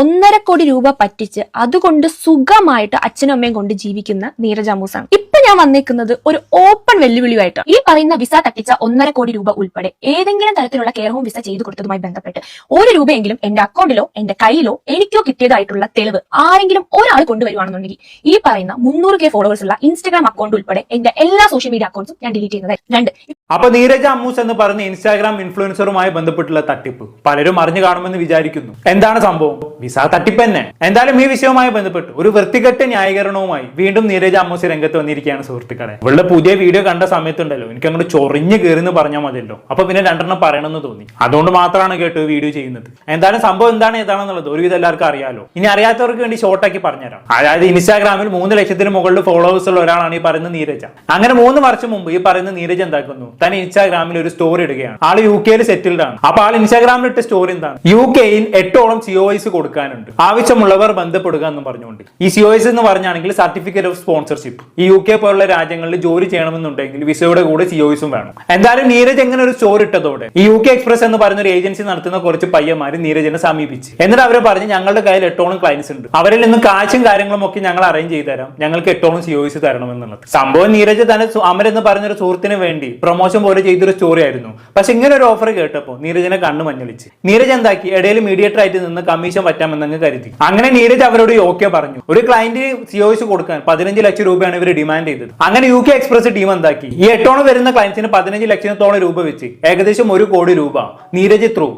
ഒന്നര കോടി രൂപ പറ്റിച്ച് അതുകൊണ്ട് സുഖമായിട്ട് അച്ഛനും അമ്മയും കൊണ്ട് ജീവിക്കുന്ന നീരജ മൂസാണ്. ഇപ്പൊ ഞാൻ വന്നേക്കുന്നത് ഒരു ഓപ്പൺ വെല്ലുവിളിയായിട്ട് ഈ പറയുന്ന വിസ തട്ടിച്ച ഒന്നര കോടി രൂപ ഉൾപ്പെടെ ഏതെങ്കിലും തരത്തിലുള്ള കെയർ ഹോം വിസ ചെയ്തു കൊടുത്തതുമായി ബന്ധപ്പെട്ട് ഒരു രൂപയെങ്കിലും എന്റെ അക്കൗണ്ടിലോ എന്റെ കയ്യിലോ എനിക്കോ കിട്ടിയതായിട്ടുള്ള തെളിവ് ആരെങ്കിലും ഒരാൾ കൊണ്ടുവരുവാണെന്നുണ്ടെങ്കിൽ ഈ പറയുന്ന മുന്നൂറ് കെ ഫോളോവേഴ്സ് ഉള്ള ഇൻസ്റ്റാഗ്രാം അക്കൗണ്ട് ഉൾപ്പെടെ എന്റെ എല്ലാ സോഷ്യൽ മീഡിയ അക്കൗണ്ട്സും ഞാൻ ഡിലീറ്റ് ചെയ്യുന്നതായി. രണ്ട്. അപ്പൊ നീരജ് അമ്മൂസ് എന്ന് പറഞ്ഞ ഇൻസ്റ്റാഗ്രാം ഇൻഫ്ലുവൻസറുമായി ബന്ധപ്പെട്ടുള്ള തട്ടിപ്പ് പലരും അറിഞ്ഞു കാണുമെന്ന് വിചാരിക്കുന്നു. എന്താണ് സംഭവം? വിസ തട്ടിപ്പ് തന്നെ. എന്തായാലും ഈ വിഷയവുമായി ബന്ധപ്പെട്ട് ഒരു വൃത്തികെട്ട ന്യായീകരണവുമായി വീണ്ടും നീരജ് അമ്മൂസ് രംഗത്ത് വന്നിരിക്കുകയാണ് സുഹൃത്തുക്കളെ. ഇവളുടെ പുതിയ വീഡിയോ കണ്ട സമയത്തുണ്ടല്ലോ. എനിക്ക് അങ്ങോട്ട് ചൊറിഞ്ഞ് കയറിന്ന് പറഞ്ഞാൽ മതിയല്ലോ. അപ്പൊ പിന്നെ രണ്ടെണ്ണം പറയണമെന്ന് തോന്നി. അതുകൊണ്ട് മാത്രമാണ് കേട്ടോ വീഡിയോ ചെയ്യുന്നത്. എന്തായാലും സംഭവം എന്താണ് ഏതാണെന്നുള്ളത് ഒരുവിധം എല്ലാവർക്കും അറിയാലോ. ഇനി അറിയാത്തവർക്ക് വേണ്ടി ഷോർട്ടാക്കി പറഞ്ഞുതരാം. അതായത് ഇൻസ്റ്റാഗ്രാമിൽ മൂന്ന് ലക്ഷത്തിന് മുകളിൽ ഫോളോവേഴ്സ് ഉള്ള ഒരാളാണ് ഈ പറയുന്ന നീരജ. അങ്ങനെ മൂന്ന് വർഷം മുമ്പ് ഈ പറയുന്ന നീരജ് എന്താക്കുന്നു? താൻ ഇൻസ്റ്റാഗ്രാമിൽ ഒരു സ്റ്റോറി ഇടുകയാണ്. ആൾ യു കെയിൽ സെറ്റിൽഡ് ആണ്. അപ്പൊ ആൾ ഇൻസ്റ്റാഗ്രാമിൽ ഇട്ട സ്റ്റോറി എന്താണ്? യു കെയിൽ എട്ടോളം സിഒഇസ് കൊടുക്കാനുണ്ട്. ആവശ്യമുള്ളവർ ബന്ധപ്പെടുക എന്ന് പറഞ്ഞുകൊണ്ട്. ഈ സിഒഇസ് എന്ന് പറഞ്ഞാണെങ്കിൽ സർട്ടിഫിക്കറ്റ് ഓഫ് സ്പോൺസർഷിപ്പ് ഈ യു കെ പോലുള്ള രാജ്യങ്ങളിൽ ജോലി ചെയ്യണമെന്നുണ്ടെങ്കിൽ വിസയുടെ കൂടെ സിഒയിസും വേണം. എന്തായാലും നീരജ് എങ്ങനെ ഒരു സ്റ്റോറി ഇട്ടതോടെ? ഈ യു കെ എക്സ്പ്രസ് എന്ന് പറയുന്ന ഒരു ഏജൻസി നടത്തുന്ന കുറച്ച് പയ്യന്മാർ നീരജിനെ സമീപിച്ച്. എന്നിട്ട് അവരെ പറഞ്ഞ് ഞങ്ങളുടെ കയ്യിൽ എട്ടോളം ക്ലയൻസ് ഉണ്ട്. അവരിൽ നിന്ന് കാശും കാര്യങ്ങളും ഒക്കെ ഞങ്ങൾ അറേഞ്ച് ചെയ്ത് തരാം. ഞങ്ങൾക്ക് എട്ടോളം തരണം തരണമെന്നുള്ളത്. സംഭവം നീരജ് തന്നെ അമരെന്ന് എന്ന് പറഞ്ഞൊരു സുഹൃത്തിന് വേണ്ടി പ്രൊമോഷൻ പോലെ ചെയ്തൊരു സ്റ്റോറി ആയിരുന്നു. പക്ഷെ ഇങ്ങനെ ഒരു ഓഫർ കേട്ടപ്പോൾ നീരജിനെ കണ്ണു മഞ്ഞളിച്ച്. നീരജ് എന്താക്കി? ഇടയിൽ മീഡിയേറ്റർ ആയിട്ട് നിന്ന് കമ്മീഷൻ പറ്റാമെന്നങ്ങ് കരുതി. അങ്ങനെ നീരജ് അവരോട് ഓക്കെ പറഞ്ഞു. ഒരു ക്ലയന്റ് സിഒസ് കൊടുക്കാൻ പതിനഞ്ച് ലക്ഷം രൂപയാണ് ഇവർ ഡിമാൻഡ് ചെയ്തത്. അങ്ങനെ യു കെ എക്സ്പ്രസ് ടീം എന്താക്കി? ഈ എട്ടോണം വരുന്ന ക്ലയൻസിന് പതിനഞ്ച് ലക്ഷത്തോളം രൂപ വെച്ച് ഏകദേശം ഒരു കോടി രൂപ നീരജ് ത്രൂ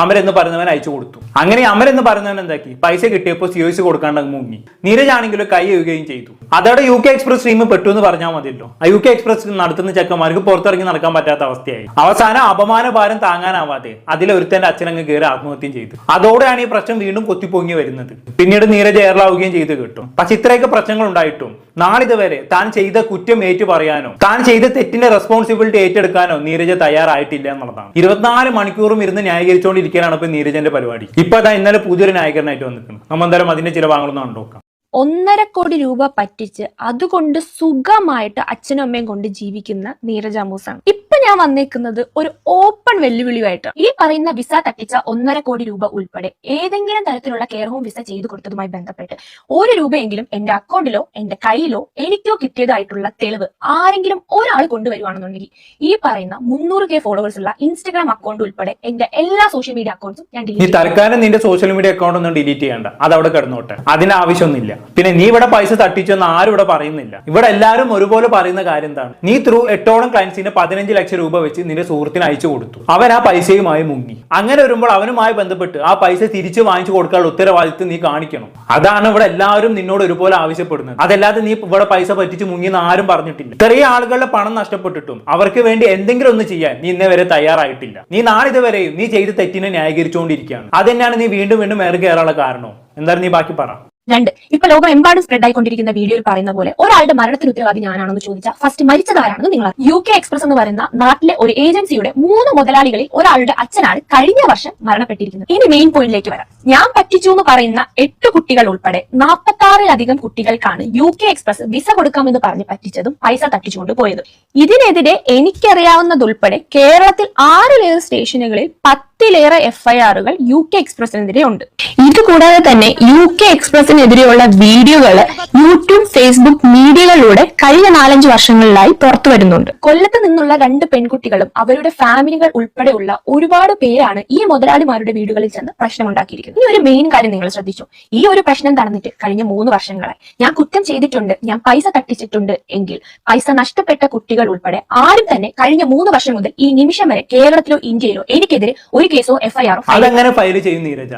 അമർ എന്ന് പറയുന്നവൻ അയച്ചു കൊടുത്തു. അങ്ങനെ അമർ എന്ന് പറയുന്നവൻ എന്താക്കി? പൈസ കിട്ടിയപ്പോൾ സിഒസ് കൊടുക്കാണ്ട് മുങ്ങി. നീരജ് ആണെങ്കിലും കൈ എഴുകുകയും ചെയ്തു. അതോടെ യു കെ എക്സ്പ്രസ് ടീം പെട്ടു എന്ന് പറഞ്ഞാൽ മതിയല്ലോ. ആ യു കെ എക്സ്പ്രസ് നടത്തുന്ന ചെക്കന്മാർക്ക് പുറത്തിറങ്ങി നടക്കാൻ പറ്റാത്ത അവസ്ഥയായി. അവസാനം അപമാന ഭാരം താങ്ങാനാവാതെ അതിലെ ഒരുത്തന്റെ അച്ഛനങ്ങ് കയറി ആത്മഹത്യം ചെയ്തു. അതോടെയാണ് ഈ പ്രശ്നം വീണ്ടും കൊത്തിപ്പൊങ്ങി വരുന്നത്. പിന്നീട് നീരജ് എയറിലാവുകയും ചെയ്ത് കിട്ടും. പക്ഷെ ഇത്രയൊക്കെ പ്രശ്നങ്ങൾ ഉണ്ടായിട്ടും നാളിതുവരെ താൻ ചെയ്ത കുറ്റം ഏറ്റു പറയാനോ? താൻ ചെയ്ത തെറ്റിന്റെ റെസ്പോൺസിബിലിറ്റി ഏറ്റെടുക്കാനോ നീരജ തയ്യാറായിട്ടില്ല എന്നുള്ളതാണ്. ഇരുപത്തിനാല് മണിക്കൂറും ഇരുന്ന് ന്യായീകരിച്ചുകൊണ്ടിരിക്കാനാണ് ഇപ്പൊ നീരജന്റെ പരിപാടി. ഇപ്പൊ അതാ ഇന്നലെ പുതിയൊരു നായകനായിട്ട് വന്നിട്ടുണ്ട് നമ്മൾ എന്തായാലും അതിന്റെ ചില ഭാഗങ്ങളൊന്നും കണ്ടുനോക്കാം ഒന്നര കോടി രൂപ പറ്റിച്ച് അതുകൊണ്ട് സുഖമായിട്ട് അച്ഛനും അമ്മയും കൊണ്ട് ജീവിക്കുന്ന നീരജ മൂസാണ്. ഇപ്പൊ ഞാൻ വന്നേക്കുന്നത് ഒരു ഓപ്പൺ വെല്ലുവിളിയായിട്ട് ഈ പറയുന്ന വിസ തട്ടിച്ച ഒന്നര കോടി രൂപ ഉൾപ്പെടെ ഏതെങ്കിലും തരത്തിലുള്ള കെയർ ഹോം വിസ ചെയ്തു കൊടുത്തതുമായി ബന്ധപ്പെട്ട് ഒരു രൂപയെങ്കിലും എന്റെ അക്കൗണ്ടിലോ എന്റെ കയ്യിലോ എനിക്കോ കിട്ടിയതായിട്ടുള്ള തെളിവ് ആരെങ്കിലും ഒരാൾ കൊണ്ടുവരുവാണെന്നുണ്ടെങ്കിൽ ഈ പറയുന്ന മുന്നൂറ് കെ ഫോളോവേഴ്സ് ഉള്ള ഇൻസ്റ്റാഗ്രാം അക്കൗണ്ട് ഉൾപ്പെടെ എന്റെ എല്ലാ സോഷ്യൽ മീഡിയ അക്കൗണ്ട്സും ഞാൻ ഡിലീറ്റ് തൽക്കാലം നിന്റെ സോഷ്യൽ മീഡിയ അക്കൗണ്ട് ഒന്നും ഡിലീറ്റ് ചെയ്യണ്ട. അത് അവിടെ കിടന്നോട്ടെ. അതിന് ആവശ്യമൊന്നുമില്ല. പിന്നെ നീ ഇവിടെ പൈസ തട്ടിച്ചെന്ന് ആരും ഇവിടെ പറയുന്നില്ല. ഇവിടെ എല്ലാവരും ഒരുപോലെ പറയുന്ന കാര്യം എന്താണ് നീ ത്രൂ എട്ടോളം ക്ലയൻസിന് പതിനഞ്ച് ലക്ഷം രൂപ വെച്ച് നിന്റെ സുഹൃത്തിന് അയച്ചു കൊടുത്തു. അവൻ ആ പൈസയുമായി മുങ്ങി. അങ്ങനെ വരുമ്പോൾ അവനുമായി ബന്ധപ്പെട്ട് ആ പൈസ തിരിച്ചു വാങ്ങിച്ചു കൊടുക്കാനുള്ള ഉത്തരവാദിത്വം നീ കാണിക്കണം. അതാണ് ഇവിടെ എല്ലാവരും നിന്നോട് ഒരുപോലെ ആവശ്യപ്പെടുന്നത്. അതല്ലാതെ നീ ഇവിടെ പൈസ പറ്റിച്ച് മുങ്ങിയെന്ന് ആരും പറഞ്ഞിട്ടില്ല. ചെറിയ ആളുകളുടെ പണം നഷ്ടപ്പെട്ടിട്ടും അവർക്ക് വേണ്ടി എന്തെങ്കിലും ഒന്ന് ചെയ്യാൻ നീ ഇന്നേ വരെ തയ്യാറായിട്ടില്ല. നീ നാളിതുവരെയും നീ ചെയ്ത് തെറ്റിനെ ന്യായീകരിച്ചുകൊണ്ടിരിക്കുകയാണ്. അത് നീ വീണ്ടും വീണ്ടും ഏറെ കയറാനുള്ള കാരണം. എന്തായാലും നീ ബാക്കി പറ. രണ്ട്. ഇപ്പൊ ലോകം എമ്പാടും സ്പ്രെഡ് ആയിക്കൊണ്ടിരിക്കുന്ന വീഡിയോയിൽ പറയുന്ന പോലെ ഒരാളുടെ മരണത്തിന് ഉത്തരവാദി ഞാനാണെന്ന് ചോദിച്ചാൽ ഫസ്റ്റ് മരിച്ചതാരാണെന്ന് നിങ്ങൾ യു കെ എക്സ്പ്രസ് എന്ന് പറയുന്ന നാട്ടിലെ ഒരു ഏജൻസിയുടെ മൂന്ന് മുതലാളികളിൽ ഒരാളുടെ അച്ഛനാണ് കഴിഞ്ഞ വർഷം മരണപ്പെട്ടിരിക്കുന്നത്. ഇനി മെയിൻ പോയിന്റിലേക്ക് വരാം. ഞാൻ പറ്റിച്ചു എന്ന് പറയുന്ന എട്ട് കുട്ടികൾ ഉൾപ്പെടെ നാൽപ്പത്തി ആറിലധികം കുട്ടികൾക്കാണ് യു കെ എക്സ്പ്രസ് വിസ കൊടുക്കാമെന്ന് പറഞ്ഞ് പറ്റിച്ചതും പൈസ തട്ടിച്ചുകൊണ്ട് പോയത്. ഇതിനെതിരെ എനിക്കറിയാവുന്നതുൾപ്പെടെ കേരളത്തിൽ ആറിലേറെ സ്റ്റേഷനുകളിൽ പത്തിലേറെ എഫ്ഐആറുകൾ യു കെ എക്സ്പ്രസിനെതിരെ ഉണ്ട്. ഇതുകൂടാതെ തന്നെ യു കെ എക്സ്പ്രസിനെതിരെയുള്ള വീഡിയോകൾ യൂട്യൂബ് ഫേസ്ബുക്ക് മീഡിയകളിലൂടെ കഴിഞ്ഞ നാലഞ്ച് വർഷങ്ങളിലായി പുറത്തു വരുന്നുണ്ട്. കൊല്ലത്ത് നിന്നുള്ള രണ്ട് പെൺകുട്ടികളും അവരുടെ ഫാമിലികൾ ഉൾപ്പെടെയുള്ള ഒരുപാട് പേരാണ് ഈ മുതലാളിമാരുടെ വീടുകളിൽ ചെന്ന് പ്രശ്നമുണ്ടാക്കിയിരിക്കുന്നത്. ഈ ഒരു മെയിൻ കാര്യം നിങ്ങൾ ശ്രദ്ധിച്ചു. ഈ ഒരു പ്രശ്നം നടന്നിട്ട് കഴിഞ്ഞ മൂന്ന് വർഷങ്ങളായി. ഞാൻ കുറ്റം ചെയ്തിട്ടുണ്ട് ഞാൻ പൈസ തട്ടിച്ചിട്ടുണ്ട് എങ്കിൽ പൈസ നഷ്ടപ്പെട്ട കുട്ടികൾ ഉൾപ്പെടെ ആരും തന്നെ കഴിഞ്ഞ മൂന്ന് വർഷം മുതൽ ഈ നിമിഷം വരെ കേരളത്തിലോ ഇന്ത്യയിലോ എനിക്കെതിരെ ഒരു കേസോ എഫ്ഐആറോ ഫയൽ ചെയ്യും നീരജ?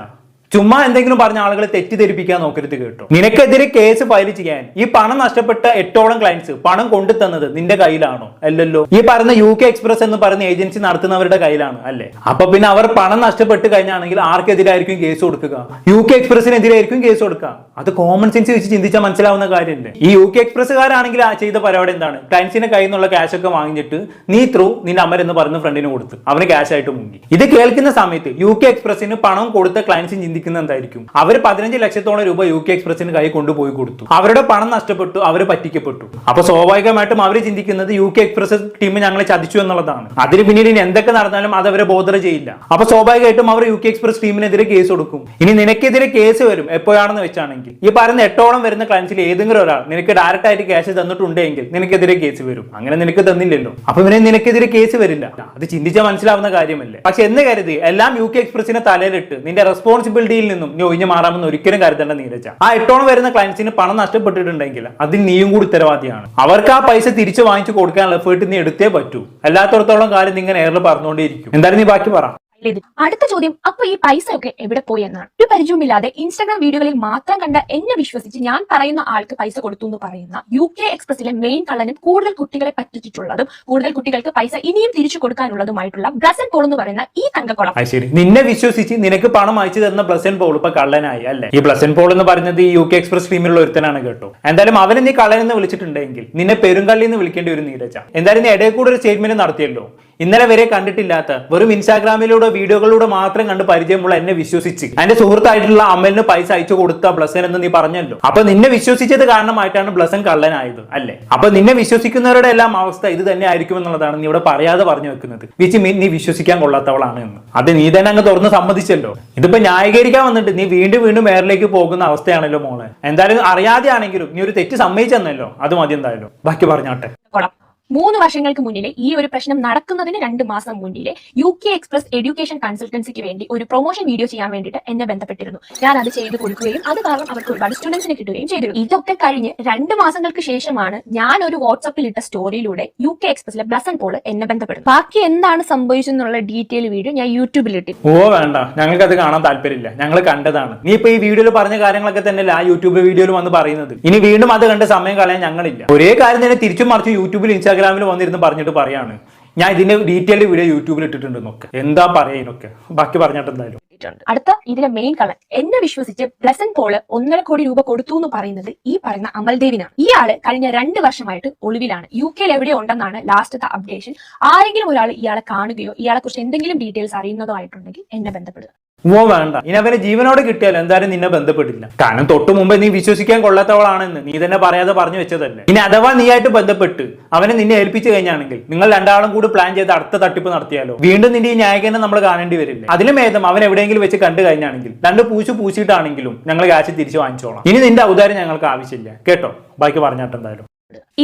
ചുമ്മാ എന്തെങ്കിലും പറഞ്ഞ ആളുകളെ തെറ്റിദ്ധരിപ്പിക്കാൻ നോക്കരുത് കേട്ടോ. നിനക്കെതിരെ കേസ് ഫയൽ ചെയ്യാൻ ഈ പണം നഷ്ടപ്പെട്ട എട്ടോളം ക്ലയൻസ് പണം കൊണ്ടു തന്നത് നിന്റെ കയ്യിലാണോ? അല്ലല്ലോ. ഈ പറയുന്ന യു കെ എക്സ്പ്രസ് എന്ന് പറയുന്ന ഏജൻസി നടത്തുന്നവരുടെ കയ്യിലാണ് അല്ലേ? അപ്പൊ പിന്നെ അവർ പണം നഷ്ടപ്പെട്ട് കഴിഞ്ഞാണെങ്കിൽ ആർക്കെതിരായിരിക്കും കേസ് കൊടുക്കുക? യു കെ എക്സ്പ്രസിനെതിരായിരിക്കും കേസ് കൊടുക്കുക. അത് കോമൺ സെൻസ് വെച്ച് ചിന്തിച്ചാൽ മനസ്സിലാവുന്ന കാര്യമല്ലേ ഈ യു കെ എക്സ്പ്രസ്സുകാരാണെങ്കിൽ ആ ചെയ്ത പരിപാടി എന്താണ്? ക്ലയൻസിന്റെ കയ്യിൽ നിന്നുള്ള ക്യാഷ് ഒക്കെ വാങ്ങിച്ചിട്ട് നീ ത്രൂ നിന്റെ അമർ എന്ന് പറഞ്ഞ ഫ്രണ്ടിന് കൊടുത്ത് അവന് ക്യാഷ് ആയിട്ട് മുങ്ങി. ഇത് കേൾക്കുന്ന സമയത്ത് യു കെ എക്സ്പ്രസിന് പണം കൊടുത്ത ക്ലയൻസിന് ചിന്തിക്കും ചിന്തിക്കുന്നത് എന്തായിരിക്കും? അവർ പതിനഞ്ച് ലക്ഷത്തോളം രൂപ യു കെ എക്സ്പ്രസിന് കൈ കൊണ്ടുപോയി കൊടുത്തു. അവരുടെ പണം നഷ്ടപ്പെട്ടു അവർ പറ്റിക്കപ്പെട്ടു. അപ്പൊ സ്വാഭാവികമായിട്ടും അവർ ചിന്തിക്കുന്നത് യു കെ എക്സ്പ്രസ് ടീം ഞങ്ങളെ ചതിച്ചു എന്നുള്ളതാണ്. അതിന് പിന്നീട് ഇനി എന്തൊക്കെ നടന്നാലും അത് അവരെ ബോധർ ചെയ്യില്ല. അപ്പൊ സ്വാഭാവികമായിട്ടും അവർ യു കെ എക്സ്പ്രസ് ടീമിനെതിരെ കേസ് കൊടുക്കും. ഇനി നിനക്കെതിരെ കേസ് വരും എപ്പോഴാണെന്ന് വെച്ചാണെങ്കിൽ. ഈ പറയുന്ന എട്ടോളം വരുന്ന ക്ലയൻസിൽ ഏതെങ്കിലും ഒരാൾ നിനക്ക് ഡയറക്റ്റ് ആയിട്ട് ക്യാഷ് തന്നിട്ടുണ്ടെങ്കിൽ നിനക്കെതിരെ കേസ് വരും. അങ്ങനെ നിനക്ക് തന്നില്ലല്ലോ. അപ്പൊ പിന്നെ നിനക്കെതിരെ കേസ് വരില്ല. അത് ചിന്തിച്ചാൽ മനസ്സിലാവുന്ന കാര്യമല്ലേ? പക്ഷെ എന്ന് കരുതി എല്ലാം യു കെ എക്സ്പ്രസിനെ തലയിലിട്ട് നിന്റെ റെസ്പോൺസിബിലിറ്റിയിൽ നിന്നും നീ ഒഴിഞ്ഞു മാറാമെന്ന് ഒരിക്കലും കരുതേണ്ട നീരജ. ആ എട്ടോളം വരുന്ന ക്ലയൻസിന് പണം നഷ്ടപ്പെട്ടിട്ടുണ്ടെങ്കിൽ അതിൽ നീയും കൂടി ഉത്തരവാദിയാണ്. അവർക്ക് ആ പൈസ തിരിച്ചു വാങ്ങിച്ചു കൊടുക്കാനുള്ള എഫേർട്ട് നീ എടുത്തേ പറ്റൂ. അല്ലാത്തടത്തോളം കാര്യം നീ ഇങ്ങനെ എയറിൽ പറഞ്ഞുകൊണ്ടേയിരിക്കും. എന്തായാലും നീ ബാക്കി പറ. അടുത്ത ചോദ്യം അപ്പൊ ഈ പൈസ ഒക്കെ എവിടെ പോയി എന്നാണ്. ഒരു പരിചയമില്ലാതെ ഇൻസ്റ്റാഗ്രാം വീഡിയോകളിൽ മാത്രം കണ്ട എന്നെ വിശ്വസിച്ച് ഞാൻ പറയുന്ന ആൾക്ക് പൈസ കൊടുത്തു എന്ന് പറയുന്ന യു കെ എക്സ്പ്രസിലെ മെയിൻ കള്ളനും കൂടുതൽ കുട്ടികളെ പറ്റിച്ചിട്ടുള്ളതും കൂടുതൽ കുട്ടികൾക്ക് പൈസ ഇനിയും തിരിച്ചു കൊടുക്കാനുള്ളതുമായിട്ടുള്ള ബ്ലസൻ പോൾ എന്ന് പറയുന്ന ഈ തങ്കക്കുളം. ശരി. നിന്നെ വിശ്വസിച്ച് നിനക്ക് പണം അയച്ചു തന്ന ബ്ലസൻ പോൾ ഇപ്പൊ കള്ളനായി അല്ലെ? ഈ ബ്ലസൻ പോൾ എന്ന് പറയുന്നത് ഈ യു കെ എക്സ്പ്രസ് ടീമിലുള്ള ഒരുത്തനാണ് കേട്ടോ. എന്തായാലും അവനെ നീ കള്ളനെന്ന് വിളിച്ചിട്ടുണ്ടെങ്കിൽ നിന്നെ പെരുങ്കള്ളി എന്ന് വിളിക്കേണ്ടി ഒരു നീരജ. എന്തായാലും നീ ഇടയിൽ കൂടെ ഒരു സ്റ്റേറ്റ്മെന്റ് നടത്തിയല്ലോ. ഇന്നലെ വരെ കണ്ടിട്ടില്ലാത്ത വെറും ഇൻസ്റ്റാഗ്രാമിലൂടെ വീഡിയോകളിലൂടെ മാത്രം കണ്ട് പരിചയമുള്ള എന്നെ വിശ്വസിച്ച്. എന്റെ സുഹൃത്തായിട്ടുള്ള അമ്മലിന് പൈസ അയച്ചു കൊടുത്ത ബ്ലസൻ എന്ന് നീ പറഞ്ഞല്ലോ. അപ്പൊ നിന്നെ വിശ്വസിച്ചത് കാരണമായിട്ടാണ് ബ്ലസൻ കള്ളനായത് അല്ലേ? അപ്പൊ നിന്നെ വിശ്വസിക്കുന്നവരുടെ എല്ലാം അവസ്ഥ ഇത് തന്നെ ആയിരിക്കും എന്നുള്ളതാണ് നീ ഇവിടെ പറയാതെ പറഞ്ഞു വെക്കുന്നത്. വിച്ച് മീൻ നീ വിശ്വസിക്കാൻ കൊള്ളാത്തവളാണ് എന്ന്. അത് നീ തന്നെ അങ്ങ് തുറന്ന് സമ്മതിച്ചല്ലോ. ഇതിപ്പോ ന്യായീകരിക്കാൻ വന്നിട്ട് നീ വീണ്ടും വീണ്ടും മേറിലേക്ക് പോകുന്ന അവസ്ഥയാണല്ലോ മോളെ. എന്തായാലും അറിയാതെ ആണെങ്കിലും നീ ഒരു തെറ്റ് സമ്മതിച്ചെന്നല്ലോ. അത് മതി എന്തായാലും. ബാക്കി പറഞ്ഞാട്ടെ. മൂന്ന് വർഷങ്ങൾക്ക് മുന്നിലെ ഈ ഒരു പ്രശ്നം നടക്കുന്നതിന് രണ്ട് മാസം മുന്നിലെ യു കെ എക്സ്പ്രസ് എഡ്യൂക്കേഷൻ കൺസൾട്ടൻസിക്ക് വേണ്ടി ഒരു പ്രൊമോഷൻ വീഡിയോ ചെയ്യാൻ വേണ്ടിയിട്ട് എന്നെ ബന്ധപ്പെട്ടിരുന്നു. ഞാൻ അത് ചെയ്ത് കൊടുക്കുകയും അത് കാരണം അവർക്ക് ഒരുപാട് സ്റ്റുഡൻസിനെ കിട്ടുകയും ചെയ്തിരുന്നു ഇതൊക്കെ കഴിഞ്ഞ് രണ്ട് മാസങ്ങൾക്ക് ശേഷമാണ് ഞാൻ ഒരു വാട്സപ്പിൽ ഇട്ട സ്റ്റോറിയിലൂടെ യു കെ എക്സ്പ്രസിലെ ബ്ലസൻ പോൾ എന്നെ ബന്ധപ്പെടുന്നു ബാക്കി എന്താണ് സംഭവിച്ചെന്നുള്ള ഡീറ്റെയിൽ വീഡിയോ ഞാൻ യൂട്യൂബിൽ ഇട്ടു ഓ വേണ്ട. ഞങ്ങൾക്ക് അത് കാണാൻ താല്പര്യമില്ല. ഞങ്ങൾ കണ്ടതാണ്. നീ ഇപ്പൊ ഈ വീഡിയോയിൽ പറഞ്ഞ കാര്യങ്ങളൊക്കെ തന്നെ ആ യൂട്യൂബ് വീഡിയോയിൽ വന്ന് പറയുന്നത്. ഇനി വീണ്ടും അത് കണ്ട് സമയം കളയാൻ ഞങ്ങളില്ല. ഒരേ കാര്യം തന്നെ തിരിച്ചും മറിച്ച് യൂട്യൂബിൽ ഇൻസ്റ്റാഗ്രാമിൽ വന്നിരുന്ന് പറഞ്ഞിട്ട് പറയാണ്. ഞാൻ ഇതിന്റെ ഡീറ്റെയിൽഡ് വീഡിയോ യൂട്യൂബിൽ ഇട്ടിട്ടുണ്ട് ഇട്ടിട്ടുണ്ടെന്നൊക്കെ. എന്താ പറയാ ഇതിനൊക്കെ? ബാക്കി പറഞ്ഞിട്ട് എന്തായാലും. അടുത്ത ഇതിലെ മെയിൻ കള്ളൻ എന്നെ വിശ്വസിച്ച് ബ്ലസൻ പോൾ ഒന്നര കോടി രൂപ കൊടുത്തു എന്ന് പറയുന്നത് ഈ പറയുന്ന അമൽദേവിനാണ് ഇയാൾ കഴിഞ്ഞ രണ്ട് വർഷമായിട്ട് ഒളിവിലാണ്. യു കെയിൽ എവിടെ ഉണ്ടെന്നാണ് ലാസ്റ്റത്തെ അപ്ഡേഷൻ ആരെങ്കിലും ഒരാൾ ഇയാളെ കാണുകയോ ഇയാളെ കുറിച്ച് എന്തെങ്കിലും ഡീറ്റെയിൽസ് അറിയുന്നതോ ആയിട്ടുണ്ടെങ്കിൽ എന്നെ ബന്ധപ്പെടുക. ഓ വേണ്ട. ഇനി അവനെ ജീവനോട് കിട്ടിയാലും? എന്തായാലും നിന്നെ ബന്ധപ്പെട്ടില്ല കാരണം തൊട്ടു മുമ്പ് നീ വിശ്വസിക്കാൻ കൊള്ളാത്തവളാണെന്ന് നീ തന്നെ പറയാതെ പറഞ്ഞു വെച്ചതല്ലേ. ഇനി അഥവാ നീയായിട്ട് ബന്ധപ്പെട്ട് അവനെ നിന്നെ ഏൽപ്പിച്ചു കഴിഞ്ഞാണെങ്കിൽ നിങ്ങൾ രണ്ടാളും കൂടി പ്ലാൻ ചെയ്ത് അടുത്ത തട്ടിപ്പ് നടത്തിയാലോ? വീണ്ടും നിന്റെ ഈ ന്യായകനെ നമ്മൾ കാണേണ്ടി വരില്ല? അതിലും ഭേദം അവൻ എവിടെയെങ്കിലും വെച്ച് കണ്ടു കഴിഞ്ഞാണെങ്കിൽ രണ്ട് പൂച്ചു പൂച്ചിട്ടാണെങ്കിലും ഞങ്ങൾ കാശ് തിരിച്ചു വാങ്ങിച്ചോളാം. ഇനി നിന്റെ ഔദാര്യം ഞങ്ങൾക്ക് ആവശ്യമില്ല. കേട്ടോ? ബാക്കി പറഞ്ഞാട്ട് എന്തായാലും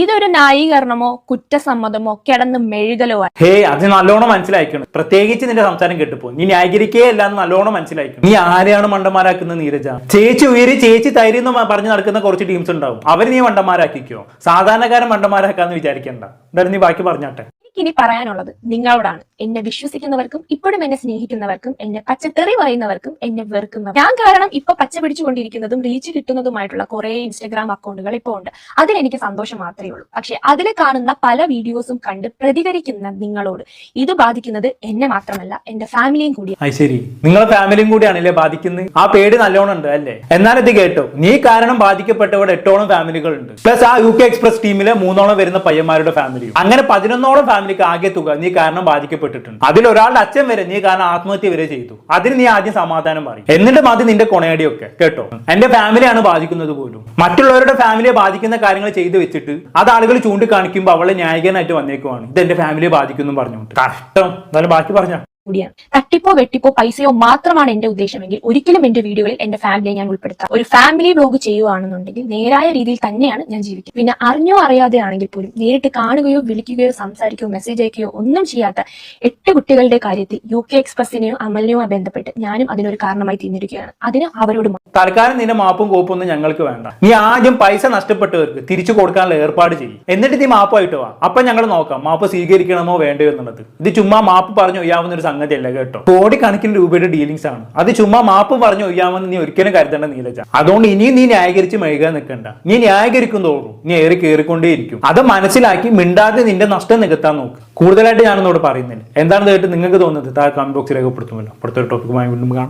ഇതൊരു ന്യായീകരണമോ കുറ്റസമ്മതമോ കിടന്ന് മെഴുകലോ ഹേ അത് നല്ലോണം മനസ്സിലാക്കണം പ്രത്യേകിച്ച് നിന്റെ സംസാരം കേട്ടുപോ നീ ന്യായീകരിക്കേ അല്ലാന്ന് നല്ലോണം മനസ്സിലാക്കണം നീ ആരെയാണ് മണ്ടന്മാരാക്കുന്നത് നീരജ? ചേച്ചി ഉയരി ചേച്ചി തൈരി എന്ന് പറഞ്ഞു നടക്കുന്ന കുറച്ച് ടീംസ് ഉണ്ടാവും. അവർ നീ മണ്ടന്മാരാക്കിക്കോ. സാധാരണക്കാരൻ മണ്ടന്മാരാക്കാന്ന് വിചാരിക്കണ്ട. എന്തായാലും നീ ബാക്കി പറഞ്ഞാട്ടെ. എനിക്കിനി പറയാനുള്ളത് നിങ്ങളോടാണ്. എന്നെ വിശ്വസിക്കുന്നവർക്കും ഇപ്പോഴും എന്നെ സ്നേഹിക്കുന്നവർക്കും എന്നെ പച്ചത്തെറി പറയുന്നവർക്കും എന്നെ വെറുക്കുന്നവർ ഞാൻ കാരണം ഇപ്പൊ പച്ച പിടിച്ചുകൊണ്ടിരിക്കുന്നതും റീച്ച് കിട്ടുന്നതുമായിട്ടുള്ള കുറെ ഇൻസ്റ്റഗ്രാം അക്കൗണ്ടുകൾ ഇപ്പോൾ ഉണ്ട്. അതിലെനിക്ക് സന്തോഷം മാത്രമേ ഉള്ളൂ. പക്ഷെ അതിൽ കാണുന്ന പല വീഡിയോസും കണ്ട് പ്രതികരിക്കുന്ന നിങ്ങളോട് ഇത് ബാധിക്കുന്നത് എന്നെ മാത്രമല്ല എന്റെ ഫാമിലിയും കൂടി ശരി. നിങ്ങളെ ഫാമിലിയും കൂടിയാണല്ലേ ബാധിക്കുന്നത് ആ പേടി നല്ലോണം ഉണ്ട് അല്ലേ? എന്നാൽ ഇത് കേട്ടോ. നീ കാരണം ബാധിക്കപ്പെട്ടവരുടെ എട്ടോളം ഫാമിലികൾ ഉണ്ട് പ്ലസ് ആ യു കെ എക്സ്പ്രസ് ടീമിലെ മൂന്നോളം വരുന്ന പയ്യന്മാരുടെ ഫാമിലിയും അങ്ങനെ പതിനൊന്നോളം ഫാമിലിക്ക് ആകെ തുക നീ കാരണം ബാധിക്കപ്പെട്ടിട്ടുണ്ട്. അതിൽ ഒരാളുടെ അച്ഛൻ വരെ നീ കാരണം ആത്മഹത്യ വരെ ചെയ്തു. അതിന് നീ ആദ്യം സമാധാനം പറയും. എന്നിട്ട് മതി നിന്റെ കൊണയടിയൊക്കെ കേട്ടോ? എന്റെ ഫാമിലിയാണ് ബാധിക്കുന്നത് പോലും. മറ്റുള്ളവരുടെ ഫാമിലിയെ ബാധിക്കുന്ന കാര്യങ്ങൾ ചെയ്തു വെച്ചിട്ട് അത് ആളുകൾ ചൂണ്ടിക്കാണിക്കുമ്പോൾ അവളെ ന്യായകനായിട്ട് വന്നേക്കുവാണ്. ഇത് എന്റെ ഫാമിലിയെ ബാധിക്കുന്നു പറഞ്ഞുകൊണ്ട്. കഷ്ടം. എന്നാലും ബാക്കി പറഞ്ഞ. കൂടിയാണ്. തട്ടിപ്പോ വെട്ടിപ്പോ പൈസയോ മാത്രമാണ് എന്റെ ഉദ്ദേശമെങ്കിൽ ഒരിക്കലും എന്റെ വീഡിയോയിൽ എന്റെ ഫാമിലിയെ ഞാൻ ഉൾപ്പെടുത്താം. ഒരു ഫാമിലി വ്ലോഗ് ചെയ്യുകയാണെന്നുണ്ടെങ്കിൽ നേരായ രീതിയിൽ തന്നെയാണ് ഞാൻ ജീവിക്കുക. പിന്നെ അറിഞ്ഞോ അറിയാതെ ആണെങ്കിൽ പോലും നേരിട്ട് കാണുകയോ വിളിക്കുകയോ സംസാരിക്കുകയോ മെസ്സേജ് അയക്കുകയോ ഒന്നും ചെയ്യാത്ത എട്ട് കുട്ടികളുടെ കാര്യത്തിൽ യു കെ എക്സ്പ്രസിനെയോ അമലിനെയോ ബന്ധപ്പെട്ട് ഞാനും അതിനൊരു കാരണമായി തീർന്നിരിക്കുകയാണ് അതിന് അവരോട്. തൽക്കാലം നിന്റെ മാപ്പും കോപ്പും ഒന്നും ഞങ്ങൾക്ക് വേണ്ട. നീ ആദ്യം പൈസ നഷ്ടപ്പെട്ടവർക്ക് തിരിച്ചു കൊടുക്കാനുള്ള ഏർപ്പാട് ചെയ്യും. എന്നിട്ട് നീ മാപ്പായിട്ട് വാ. അപ്പൊ ഞങ്ങൾ നോക്കാം മാപ്പ് സ്വീകരിക്കണമോ വേണ്ടയോ എന്നുള്ളത്. ഇത് ചുമ്മാ മാപ്പ് പറഞ്ഞു ഒയ്യാവുന്ന ഒരു സംഗതിയല്ല കേട്ടോ. കോടിക്കണക്കിന് രൂപയുടെ ഡീലിങ്സ് ആണ്. അത് ചുമ്മാ മാപ്പ് പറഞ്ഞു ഒയ്യാമെന്ന് നീ ഒരിക്കലും കരുതേണ്ട നീലജ. അതുകൊണ്ട് ഇനിയും നീ ന്യായീകരിച്ച് മെഴുകാൻ നിൽക്കണ്ട. നീ ന്യായീകരിക്കും തോറും നീ ഏറി കയറിക്കൊണ്ടേയിരിക്കും അത് മനസ്സിലാക്കി മിണ്ടാതെ നിന്റെ നഷ്ടം നികത്താൻ നോക്ക്. കൂടുതലായിട്ട് ഞാനൊന്നോട് പറയുന്നില്ല. എന്താണെന്ന് കേട്ട് നിങ്ങൾക്ക് തോന്നുന്നത് താഴെ കമന്റ് ബോക്സിൽ രേഖപ്പെടുത്തുമല്ലോ. അടുത്തൊരു ടോപ്പിക്കുമായി വീണ്ടും കാണാം.